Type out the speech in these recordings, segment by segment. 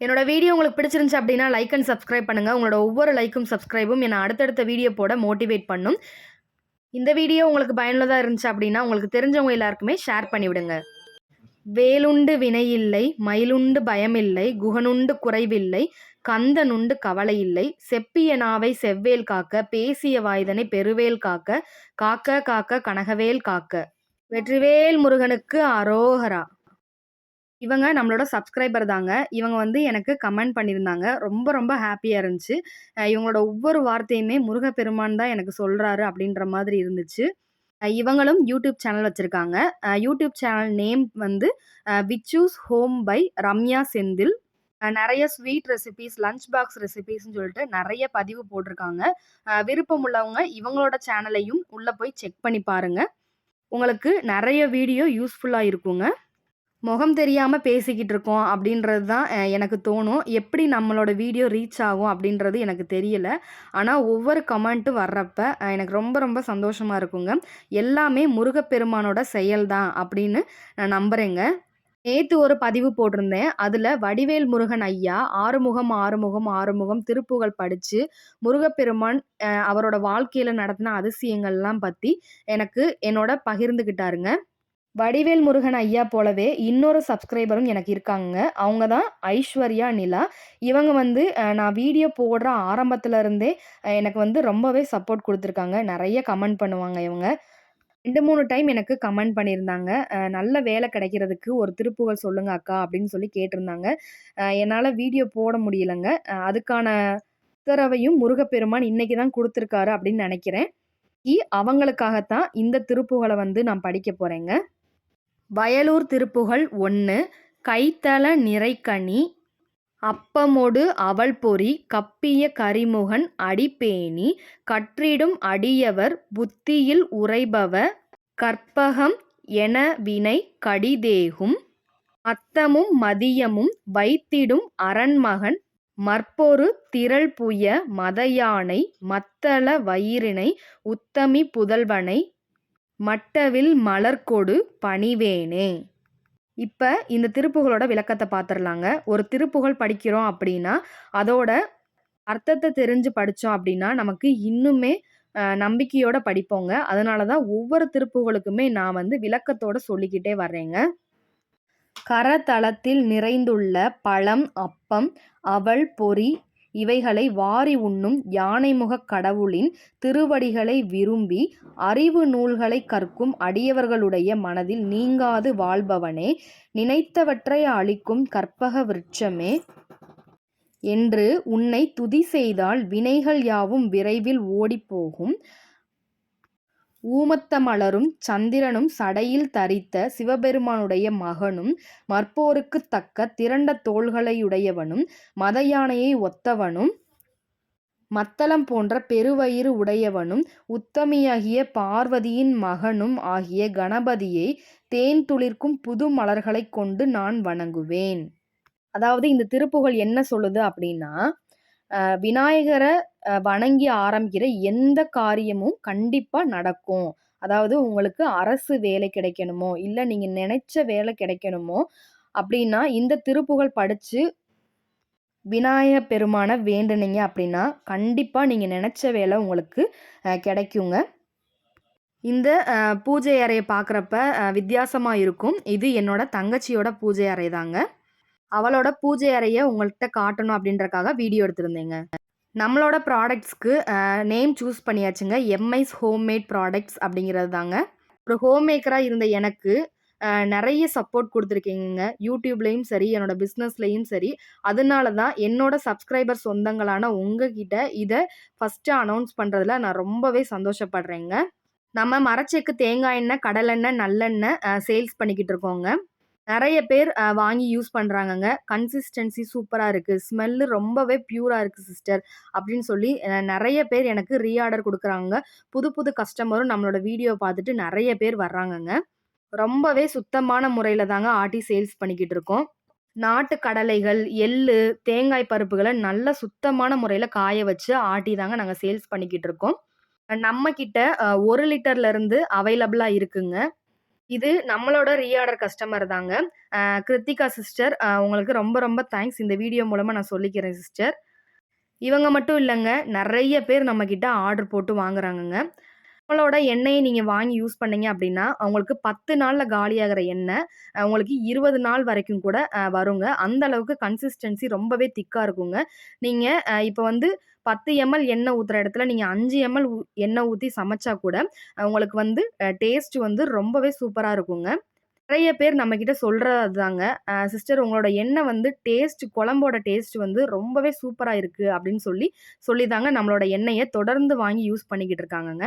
என்னோட வீடியோ உங்களுக்கு பிடிச்சிருந்துச்சு அப்படின்னா லைக் அண்ட் சப்ஸ்கிரைப் பண்ணுங்கள் உங்களோட ஒவ்வொரு லைக்கும் சப்ஸ்கிரைபும் என்னை அடுத்தடுத்த வீடியோ போட மோட்டிவேட் பண்ணும். இந்த வீடியோ உங்களுக்கு பயனுள்ளதாக இருந்துச்சு அப்படின்னா உங்களுக்கு தெரிஞ்சவங்க எல்லாருக்குமே ஷேர் பண்ணிவிடுங்க. வேலுண்டு வினையில்லை மயிலுண்டு பயமில்லை குகனுண்டு குறைவில்லை கந்தனுண்டு கவலை இல்லை செப்பிய நாவை செவ்வேல் காக்க பேசிய வாய்தனை பெருவேல் காக்க காக்க காக்க கனகவேல் காக்க. வெற்றிவேல் முருகனுக்கு அரோகரா. இவங்க நம்மளோட சப்ஸ்கிரைபர் தாங்க. இவங்க வந்து எனக்கு கமெண்ட் பண்ணியிருந்தாங்க. ரொம்ப ரொம்ப ஹாப்பியாக இருந்துச்சு. இவங்களோட ஒவ்வொரு வார்த்தையுமே முருகப்பெருமான் தான் எனக்கு சொல்கிறாரு அப்படின்ற மாதிரி இருந்துச்சு. இவங்களும் யூடியூப் சேனல் வச்சுருக்காங்க. யூடியூப் சேனல் நேம் வந்து விச்சூஸ் ஹோம் பை ரம்யா செந்தில். நிறைய ஸ்வீட் ரெசிபீஸ் லஞ்ச் பாக்ஸ் ரெசிபீஸ்னு சொல்லிட்டு நிறைய பதிவு போட்டிருக்காங்க. விருப்பம் உள்ளவங்க இவங்களோட சேனலையும் உள்ளே போய் செக் பண்ணி பாருங்க. உங்களுக்கு நிறைய வீடியோ யூஸ்ஃபுல்லாக இருக்குங்க. முகம் தெரியாமல் பேசிக்கிட்டு இருக்கோம் அப்படின்றது தான் எனக்கு தோணும். எப்படி நம்மளோட வீடியோ ரீச் ஆகும் அப்படின்றது எனக்கு தெரியல. ஆனால் ஒவ்வொரு கமெண்ட்டும் வர்றப்ப எனக்கு ரொம்ப ரொம்ப சந்தோஷமாக இருக்குங்க. எல்லாமே முருகப்பெருமானோட செயல் தான் அப்படின்னு நான் நம்புகிறேங்க நேற்று ஒரு பதிவு போட்டிருந்தேன். அதில் வடிவேல் முருகன் ஐயா ஆறுமுகம் ஆறுமுகம் ஆறுமுகம் திருப்புகழ் படித்து முருகப்பெருமான் அவரோட வாழ்க்கையில் நடத்தின அதிசயங்கள்லாம் பற்றி எனக்கு என்னோட பகிர்ந்துக்கிட்டாருங்க வடிவேல் முருகன் ஐயா போலவே இன்னொரு சப்ஸ்கிரைபரும் எனக்கு இருக்காங்க. அவங்க தான் ஐஸ்வர்யா நிலா. இவங்க வந்து நான் வீடியோ போடுற ஆரம்பத்துலேருந்தே எனக்கு வந்து ரொம்பவே சப்போர்ட் கொடுத்துருக்காங்க. நிறைய கமெண்ட் பண்ணுவாங்க இவங்க. ரெண்டு மூணு டைம் எனக்கு கமெண்ட் பண்ணியிருந்தாங்க. நல்ல வேலை கிடைக்கிறதுக்கு ஒரு திருப்புகள் சொல்லுங்க அக்கா அப்படின்னு சொல்லி கேட்டிருந்தாங்க. என்னால் வீடியோ போட முடியலங்க. அதுக்கான உத்தரவையும் முருகப்பெருமான் இன்னைக்கு தான் கொடுத்துருக்காரு அப்படின்னு நினைக்கிறேன். இ அவங்களுக்காகத்தான் இந்த திருப்புகளை வந்து நான் படிக்க போகிறேங்க வயலூர் திருப்புகழ் ஒன்று கைத்தல நிறைக்கனி அப்பமொடு அவள் பொறி கப்பிய கரிமுகன் அடிப்பேணி கற்றிடும் அடியவர் புத்தியில் உரைபவ கற்பகம் என வினை கடிதேகும். அத்தமும் மதியமும் வைத்திடும் அரண்மகன் மற்பொரு திரள் புய மதயானை மத்தள வயிறினை உத்தமி புதல்வனை மட்டவில் மலர்கொடு பணிவேனே. இப்போ இந்த திருப்புகளோட விளக்கத்தை பார்த்துடலாங்க ஒரு திருப்புகழ் படிக்கிறோம் அப்படின்னா அதோட அர்த்தத்தை தெரிஞ்சு படித்தோம் அப்படின்னா நமக்கு இன்னுமே நம்பிக்கையோட படிப்போங்க. அதனால தான் ஒவ்வொரு திருப்புகளுக்குமே நான் வந்து விளக்கத்தோட சொல்லிக்கிட்டே வர்றேங்க. கரதளத்தில் நிறைந்துள்ள பழம் அப்பம் அவள் பொறி இவைகளை வாரி உண்ணும் யானைமுகக் கடவுளின் திருவடிகளை விரும்பி அறிவு நூல்களை கற்கும் அடியவர்களுடைய மனதில் நீங்காது வாழ்பவனே நினைத்தவற்றை அளிக்கும் கற்பக விருட்சமே. என்று உன்னை துதி செய்தால் வினைகள் யாவும் விரைவில் ஓடிப்போகும். ஊமத்த மலரும் சந்திரனும் சடையில் தரித்த சிவபெருமானுடைய மகனும் மற்போருக்குத் தக்க திரண்ட தோள்களையுடையவனும் மத யானையை ஒத்தவனும் மத்தளம் போன்ற பெருவயிறு உடையவனும் உத்தமியாகிய பார்வதியின் மகனும் ஆகிய கணபதியை தேன் துளிர்க்கும் புது மலர்களைக் கொண்டு நான் வணங்குவேன். அதாவது இந்த திருப்புகழ் என்ன சொல்லுது அப்படின்னா விநாயகரை வணங்கி ஆரம்பிக்கிற எந்த காரியமும் கண்டிப்பாக நடக்கும். அதாவது உங்களுக்கு அரசு வேலை கிடைக்கணுமோ இல்லை நீங்கள் நினைச்ச வேலை கிடைக்கணுமோ அப்படின்னா இந்த திருப்புகழ் படித்து விநாயக பெருமானை வேண்டுனீங்க அப்படின்னா கண்டிப்பாக நீங்கள் நினச்ச வேலை உங்களுக்கு கிடைக்குங்க. இந்த பூஜை அறையை பார்க்குறப்ப வித்தியாசமாக இருக்கும். இது என்னோட தங்கச்சியோட பூஜை அறை தாங்க அவளோட பூஜை அறையை உங்கள்கிட்ட காட்டணும் அப்படின்றக்காக வீடியோ எடுத்திருந்தேங்க. நம்மளோட ப்ராடக்ட்ஸ்க்கு நேம் சூஸ் பண்ணியாச்சுங்க. எம்ஐஸ் ஹோம்மேட் ப்ராடக்ட்ஸ் அப்படிங்கிறது தாங்க ஒரு ஹோம் மேக்கராக இருந்த எனக்கு நிறைய சப்போர்ட் கொடுத்துருக்கீங்க யூடியூப்லேயும் சரி என்னோடய பிஸ்னஸ்லேயும் சரி. அதனால தான் என்னோடய சப்ஸ்கிரைபர் சொந்தங்களான உங்ககிட்ட இதை ஃபஸ்ட்டு அனௌன்ஸ் பண்ணுறதுல நான் ரொம்பவே சந்தோஷப்படுறேங்க. நம்ம மரச்செக்கு தேங்காய் எண்ணெய் கடலெண்ணெய் நல்லெண்ணெய் சேல்ஸ் பண்ணிக்கிட்டு இருக்கோங்க. நிறைய பேர் வாங்கி யூஸ் பண்ணுறாங்கங்க கன்சிஸ்டன்சி சூப்பராக இருக்குது ஸ்மெல்லு ரொம்பவே ப்யூராக இருக்குது சிஸ்டர். அப்படின்னு சொல்லி நிறைய பேர் எனக்கு ரீஆர்டர் கொடுக்குறாங்க புது புது கஸ்டமரும் நம்மளோட வீடியோ பார்த்துட்டு நிறைய பேர் வர்றாங்கங்க. ரொம்பவே சுத்தமான முறையில் தாங்க ஆட்டி சேல்ஸ் பண்ணிக்கிட்டு இருக்கோம். நாட்டு கடலைகள், எள்ளு, தேங்காய் பருப்புகளை நல்ல சுத்தமான முறையில் காய வச்சு ஆட்டி தாங்க நாங்கள் சேல்ஸ் பண்ணிக்கிட்டு இருக்கோம். நம்ம கிட்ட ஒரு 1 லிட்டர்ல இருந்து அவைலபிளா இருக்குங்க. இது நம்மளோட ரீஆர்டர் கஸ்டமர் தாங்க. கிருத்திகா சிஸ்டர் உங்களுக்கு ரொம்ப ரொம்ப தேங்க்ஸ். இந்த வீடியோ மூலமாக நான் சொல்லிக்கிறேன் சிஸ்டர். இவங்க மட்டும் இல்லைங்க நிறைய பேர் நம்மக்கிட்ட ஆர்டர் போட்டு வாங்குறாங்கங்க. நம்மளோட எண்ணெயை நீங்கள் வாங்கி யூஸ் பண்ணீங்க அப்படின்னா, உங்களுக்கு பத்து நாளில் காலியாகிற எண்ணெய், அவங்களுக்கு உங்களுக்கு 20 நாள் வரைக்கும் கூட வருங்க. அந்த அளவுக்கு கன்சிஸ்டன்சி ரொம்பவே திக்காக இருக்குங்க. நீங்கள் இப்போ வந்து 10 எம்எல் எண்ணெய் ஊற்றுற இடத்துல நீங்கள் அஞ்சு எம்எல் ஊ எண்ணெய் ஊற்றி சமைச்சா கூட, உங்களுக்கு வந்து டேஸ்ட் வந்து ரொம்பவே சூப்பராக இருக்குங்க. நிறைய பேர் நம்மக்கிட்ட சொல்கிறது தாங்க சிஸ்டர் உங்களோட எண்ணெய் வந்து டேஸ்ட் குழம்போட டேஸ்ட் வந்து ரொம்பவே சூப்பராக இருக்குது அப்படின்னு சொல்லி, சொல்லி தாங்க நம்மளோட எண்ணெயை தொடர்ந்து வாங்கி யூஸ் பண்ணிக்கிட்டு இருக்காங்கங்க.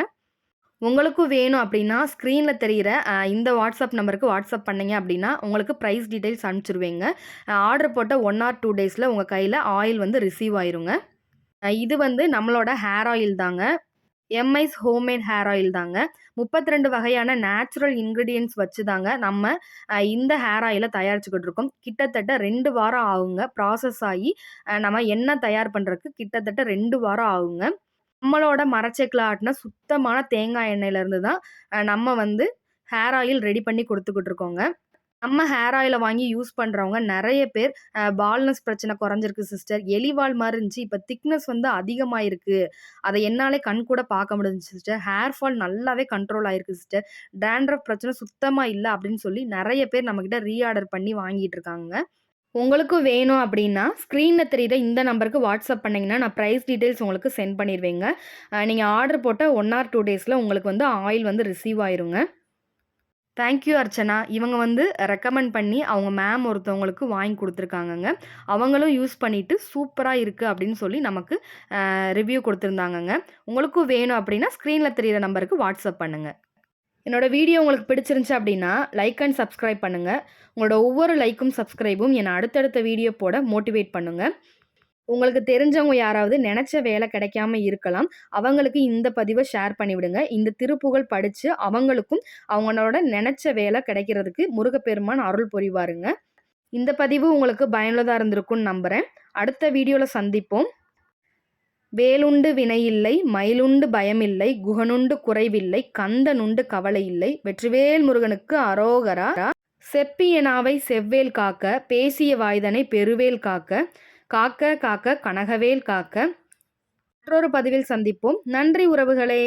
உங்களுக்கும் வேணும் அப்படின்னா, ஸ்க்ரீனில் தெரியிற இந்த வாட்ஸ்அப் நம்பருக்கு வாட்ஸ்அப் பண்ணீங்க அப்படின்னா, உங்களுக்கு ப்ரைஸ் டீட்டெயில்ஸ் அனுப்பிச்சிருவீங்க ஆர்டர் போட்ட ஒன் ஆர் டூ டேஸில் உங்கள் கையில் ஆயில் வந்து ரிசீவ் ஆயிருங்க. இது வந்து நம்மளோட ஹேர் ஆயில் தாங்க. எம்ஐஸ் ஹோம்மேட் ஹேர் ஆயில் தாங்க. 32 வகையான நேச்சுரல் இன்க்ரீடியன்ஸ் வச்சு தாங்க நம்ம இந்த ஹேர் ஆயிலை தயாரிச்சுக்கிட்டு இருக்கோம். கிட்டத்தட்ட ரெண்டு வாரம் ஆகுங்க. ப்ராசஸ் ஆகி நம்ம எண்ணெய் தயார் பண்ணுறதுக்கு கிட்டத்தட்ட ரெண்டு வாரம் ஆகுங்க. நம்மளோட மரச்செக்குல ஆட்டினா சுத்தமான தேங்காய் எண்ணெயில இருந்து தான் நம்ம வந்து ஹேர் ஆயில் ரெடி பண்ணி கொடுத்துக்கிட்டு இருக்கோங்க. நம்ம ஹேர் ஆயிலை வாங்கி யூஸ் பண்ணுறவங்க நிறைய பேர் பால்னஸ் பிரச்சனை குறைஞ்சிருக்கு சிஸ்டர். எலிவால் மாதிரி இருந்துச்சு. இப்போ திக்னஸ் வந்து அதிகமாகிருக்கு அதை என்னாலே கண்கூட பார்க்க முடிஞ்சுச்சு சிஸ்டர். ஹேர் ஃபால் நல்லாவே கண்ட்ரோல் ஆயிருக்கு சிஸ்டர். டேண்ட்ரஃப் பிரச்சனை சுத்தமாக இல்லை அப்படின்னு சொல்லி நிறைய பேர் நம்மக்கிட்ட ரீஆர்டர் பண்ணி வாங்கிட்டு இருக்காங்க உங்களுக்கும் வேணும் அப்படின்னா, ஸ்க்ரீனில் தெரியிற இந்த நம்பருக்கு வாட்ஸ்அப் பண்ணிங்கன்னா நான் ப்ரைஸ் டீட்டெயில்ஸ் உங்களுக்கு சென்ட் பண்ணிடுவேங்க நீங்கள் ஆர்டர் போட்ட ஒன் ஆர் டூ டேஸில் உங்களுக்கு வந்து ஆயில் வந்து ரிசீவ் ஆயிருங்க. Thank you Archana. இவங்க வந்து ரெக்கமெண்ட் பண்ணி அவங்க மேம் ஒருத்தவங்களுக்கு வாங்கி கொடுத்துருக்காங்கங்க அவங்களும் யூஸ் பண்ணிட்டு சூப்பராக இருக்குது அப்படின்னு சொல்லி நமக்கு ரிவ்யூ கொடுத்துருந்தாங்கங்க உங்களுக்கும் வேணும் அப்படின்னா, ஸ்க்ரீனில் தெரியிற நம்பருக்கு வாட்ஸ்அப் பண்ணுங்க. என்னோட வீடியோ உங்களுக்கு பிடிச்சிருந்துச்சு அப்படின்னா, லைக் அண்ட் சப்ஸ்கிரைப் பண்ணுங்கள் உங்களோட ஒவ்வொரு லைக்கும், சப்ஸ்கிரைபும் என்னை அடுத்தடுத்த வீடியோ போட மோட்டிவேட் பண்ணுங்கள் உங்களுக்கு தெரிஞ்சவங்க யாராவது நினச்ச வேலை கிடைக்காம இருக்கலாம். அவங்களுக்கு இந்த பதிவை ஷேர் பண்ணிவிடுங்க. இந்த திருப்புகழ் படித்து அவங்களுக்கும் அவங்களோட நினச்ச வேலை கிடைக்கிறதுக்கு முருகப்பெருமான் அருள் புரிவாருங்க. இந்த பதிவு உங்களுக்கு பயனுள்ளதாக இருந்திருக்கும்னு நம்புகிறேன் அடுத்த வீடியோவில் சந்திப்போம். வேலுண்டு வினையில்லை, மயிலுண்டு பயமில்லை, குகனுண்டு குறைவில்லை, கந்தனுண்டு கவலையில்லை, வெற்றிவேல் முருகனுக்கு அரோகரா. செப்பியனாவை செவ்வேல் காக்க, பேசிய வாய்தனை பெருவேல் காக்க, காக்க காக்க கனகவேல் காக்க. மற்றொரு பதிவில் சந்திப்போம். நன்றி உறவுகளே!